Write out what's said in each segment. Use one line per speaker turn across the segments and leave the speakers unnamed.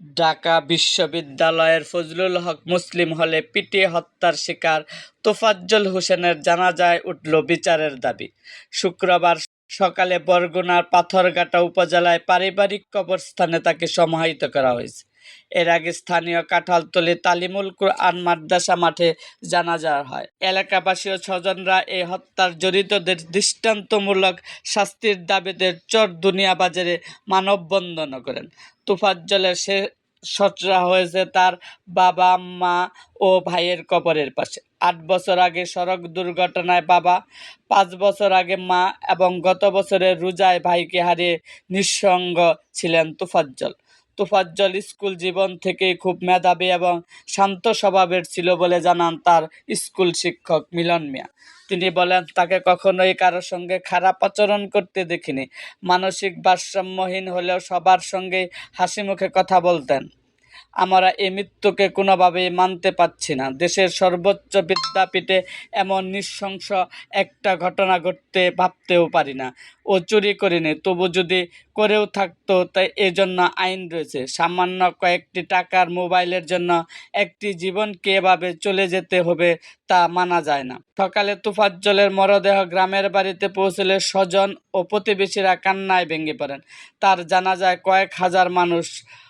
ঢাকা বিশ্ববিদ্যালয়ের ফজলুল হক মুসলিম হলে পিটিয়ে হত্যার শিকার তোফাজ্জল হোসেনের জানাজায় উঠল বিচারের দাবি। শুক্রবার সকালে বরগুনার পাথরঘাটা উপজেলায় পারিবারিক কবরস্থানে তাকে সমাহিত করা হয়েছে। এর আগে স্থানীয় কাঁঠালতলী তালিমুল কুরআন মাদ্রাসা মাঠে জানাজা হয়। এলাকাবাসী ও স্বজনরা এই হত্যার জড়িতদের দৃষ্টান্তমূলক শাস্তির দাবিতে চর দুনিয়া বাজারে মানববন্ধন করেন। তোফাজ্জলের সচরা হয়েছে তার বাবা, মা ও ভাইয়ের কবরের পাশে। আট বছর আগে সড়ক দুর্ঘটনায় বাবা, পাঁচ বছর আগে মা এবং গত বছরের রোজায় ভাইকে হারিয়ে নিঃসঙ্গ ছিলেন তোফাজ্জল। তোফাজ্জল স্কুল জীবন থেকে খুব মেধাবী এবং শান্ত স্বভাবের ছিল বলে জানান তার স্কুল শিক্ষক মিলন মিয়া। তিনি বলেন, তাকে কখনোই কারোর সঙ্গে খারাপ আচরণ করতে দেখিনি। মানসিক ভারসাম্যহীন হলেও সবার সঙ্গে হাসি মুখে কথা বলতেন। আমরা এই মৃত্যুকে কোনোভাবেই মানতে পারছি না। দেশের সর্বোচ্চ বিদ্যাপীঠে এমন নৃশংস একটা ঘটনা ঘটতে ভাবতেও পারি না। ও চুরি করিনি, তবু যদি করেও থাকতো তাই এজন্য আইন রয়েছে। সামান্য কয়েকটি টাকার মোবাইলের জন্য একটি জীবনকে এভাবে চলে যেতে হবে তা মানা যায় না। সকালে তুফাজ্জলের মরদেহ গ্রামের বাড়িতে পৌঁছলে স্বজন ও প্রতিবেশীরা কান্নায় ভেঙে পড়েন। তার জানাজায় কয়েক হাজার মানুষ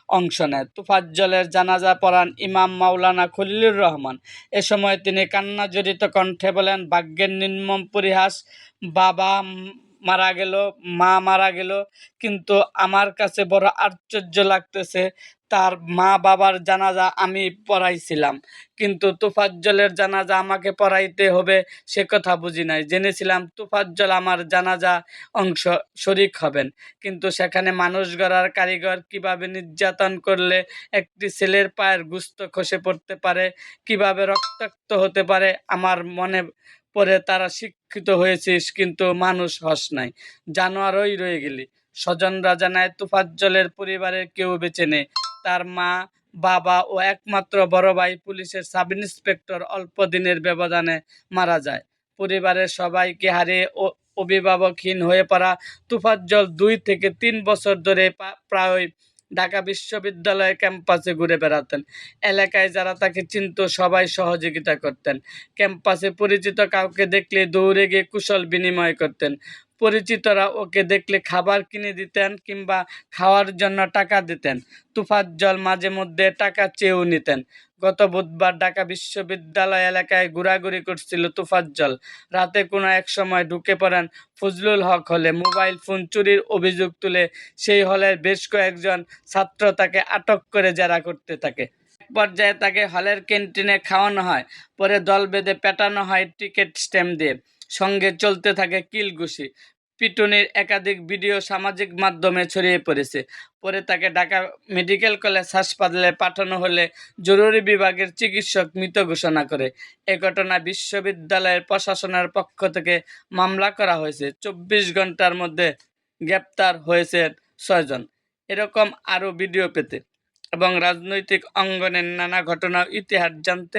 অংশ নেয় তুফাজ্জলের জানাজা পড়ান ইমাম মাওলানা খলিলুর রহমান। এ সময় তিনি কান্না জড়িত কণ্ঠে বলেন, ভাগ্যের নির্মম পরিহাস বাবা মারা গেল, মা মারা গেল। কিন্তু আমার কাছে বড় আশ্চর্য লাগতেছে, তার মা বাবার জানাজা আমি পড়াইছিলাম। কিন্তু তুফাজ্জলের জানাজা আমাকে পড়াইতে হবে সে কথা বুঝি নাই। জেনেছিলাম তুফাজ্জল আমার জানাজা অংশ শরিক হবেন। কিন্তু সেখানে মানুষ গড়ার কারিগর কীভাবে নির্যাতন করলে একটি ছেলের পায়ের গুস্ত খসে পড়তে পারে, কীভাবে রক্তাক্ত হতে পারে, আমার মনে পরে তারা শিক্ষিত হয়েছিস, কিন্তু মানুষ হস নাই। জানোয়ারই রয়ে গেলি। স্বজনরা জানায় তুফাজ্জলের পরিবারের কেউ বেঁচে নেই। তার মা, বাবা ও একমাত্র বড় ভাই পুলিশের সাব ইন্সপেক্টর অল্প দিনের ব্যবধানে মারা যায়। পরিবারের সবাইকে হারিয়ে অভিভাবকহীন হয়ে পড়া তুফাজ্জল দুই থেকে তিন বছর ধরে প্রায় ঢাকা বিশ্ববিদ্যালয়ের ক্যাম্পাসে ঘুরে বেড়াতেন। এলাকায় যারা তাকে চিনত, সবাই সহযোগিতা করতেন। ক্যাম্পাসে পরিচিত কাউকে দেখলে দৌড়ে গিয়ে কুশল বিনিময় করতেন। পরিচিতরা ওকে দেখলে খাবার কিনে দিতেন কিংবা খাওয়ার জন্য টাকা দিতেন। তুফাজ্জল মাঝে মধ্যে টাকা চেয়েও নিতেন। গত বুধবার ঢাকা বিশ্ববিদ্যালয় এলাকায় ঘোরাঘুরি করছিল তুফাজ্জল রাতে কোনো এক সময় ঢুকে পড়েন ফজলুল হক হলে মোবাইল ফোন চুরির অভিযোগ তুলে সেই হলের বেশ কয়েকজন ছাত্র তাকে আটক করে জেরা করতে থাকে। পর্যায়ে তাকে হলের ক্যান্টিনে খাওয়ানো হয়, পরে দল বেঁধে পেটানো হয় টিকিট স্ট্যাম্প দিয়ে। সঙ্গে চলতে থাকে কিলঘুষি পিটুনির একাধিক ভিডিও সামাজিক মাধ্যমে ছড়িয়ে পড়েছে। পরে তাকে ঢাকা মেডিকেল কলেজ হাসপাতালে পাঠানো হলে জরুরি বিভাগের চিকিৎসক মৃত ঘোষণা করে। এ ঘটনা বিশ্ববিদ্যালয়ের প্রশাসনের পক্ষ থেকে মামলা করা হয়েছে। চব্বিশ ঘণ্টার মধ্যে গ্রেপ্তার হয়েছে ছয়জন। এরকম আরও ভিডিও পেতে এবং রাজনৈতিক অঙ্গনের নানা ঘটনা ইতিহাস জানতে